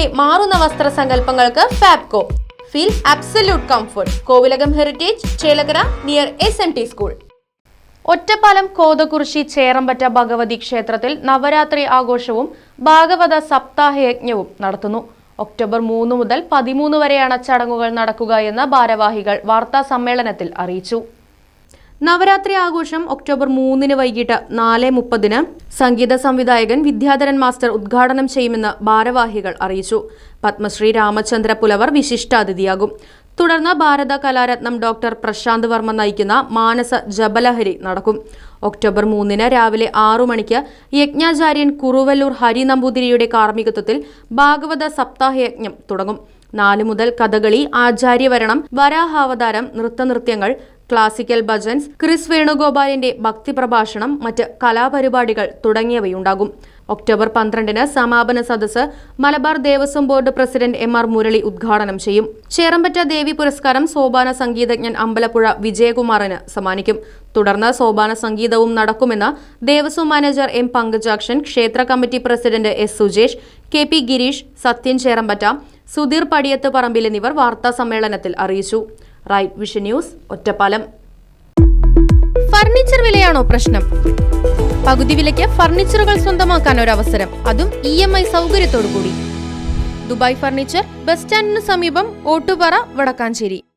തലമുറയുടെ മാറുന്ന വസ്ത്രസങ്കല്പങ്ങൾക്ക് Fabco. Feel absolute comfort Kovilakam heritage Chelakara near S M T school Ottapalam Kothakurissi Cherambatta Bhagavathi ക്ഷേത്രത്തിൽ നവരാത്രി ആഘോഷവും ഭാഗവത സപ്താഹയജ്ഞവും നടത്തുന്നു. October മൂന്ന് മുതൽ പതിമൂന്ന് വരെയാണ് ചടങ്ങുകൾ നടക്കുക എന്ന് ഭാരവാഹികൾ വാർത്താ സമ്മേളനത്തിൽ അറിയിച്ചു. നവരാത്രി ആഘോഷം ഒക്ടോബർ മൂന്നിന് വൈകിട്ട് നാല് മുപ്പതിന് സംഗീത സംവിധായകൻ വിദ്യാധരൻ മാസ്റ്റർ ഉദ്ഘാടനം ചെയ്യുമെന്ന് ഭാരവാഹികൾ അറിയിച്ചു. പത്മശ്രീ രാമചന്ദ്ര പുലവർ വിശിഷ്ടാതിഥിയാകും. തുടർന്ന് ഭാരത കലാരത്നം ഡോക്ടർ പ്രശാന്ത് വർമ്മ നയിക്കുന്ന മാനസ ജബലഹരി നടക്കും. ഒക്ടോബർ മൂന്നിന് രാവിലെ ആറു മണിക്ക് യജ്ഞാചാര്യൻ കുറുവല്ലൂർ ഹരി നമ്പൂതിരിയുടെ കാർമ്മികത്വത്തിൽ ഭാഗവത സപ്താഹയജ്ഞം തുടങ്ങും. നാല് മുതൽ കഥകളി ആചാര്യവരണം വരാഹാവതാരം നൃത്തനൃത്യങ്ങൾ ക്ലാസിക്കൽ ഭജൻസ് ക്രിസ് വേണുഗോപാലിന്റെ ഭക്തി പ്രഭാഷണം മറ്റ് കലാപരിപാടികൾ തുടങ്ങിയവയുണ്ടാകും. ഒക്ടോബർ പന്ത്രണ്ടിന് സമാപന സദസ്സ് Malabar Devaswom board president M R Murali ഉദ്ഘാടനം ചെയ്യും. ചേറമ്പറ്റ ദേവി പുരസ്കാരം സോപാന സംഗീതജ്ഞൻ അമ്പലപ്പുഴ വിജയകുമാറിന് സമ്മാനിക്കും. തുടർന്ന് സോപാന സംഗീതവും നടക്കുമെന്ന് ദേവസ്വം മാനേജർ എം പങ്കജാക്ഷൻ ക്ഷേത്ര committee president S Sujesh K P Girish Sathyan Cherambatta Sudheer Padiyath Parambil എന്നിവർ വാർത്താ സമ്മേളനത്തിൽ അറിയിച്ചു. Right vision news Ottapalam. Furniture വിലയാണോ പ്രശ്നം? പകുതി വിലയ്ക്ക് ഫർണിച്ചറുകൾ സ്വന്തമാക്കാൻ ഒരു അവസരം അതും ഇ എം ഐ സൗകര്യത്തോടു കൂടി ദുബായ് ഫർണിച്ചർ ബസ് സ്റ്റാൻഡിന് സമീപം ഓട്ടുപാറ വടക്കാഞ്ചേരി.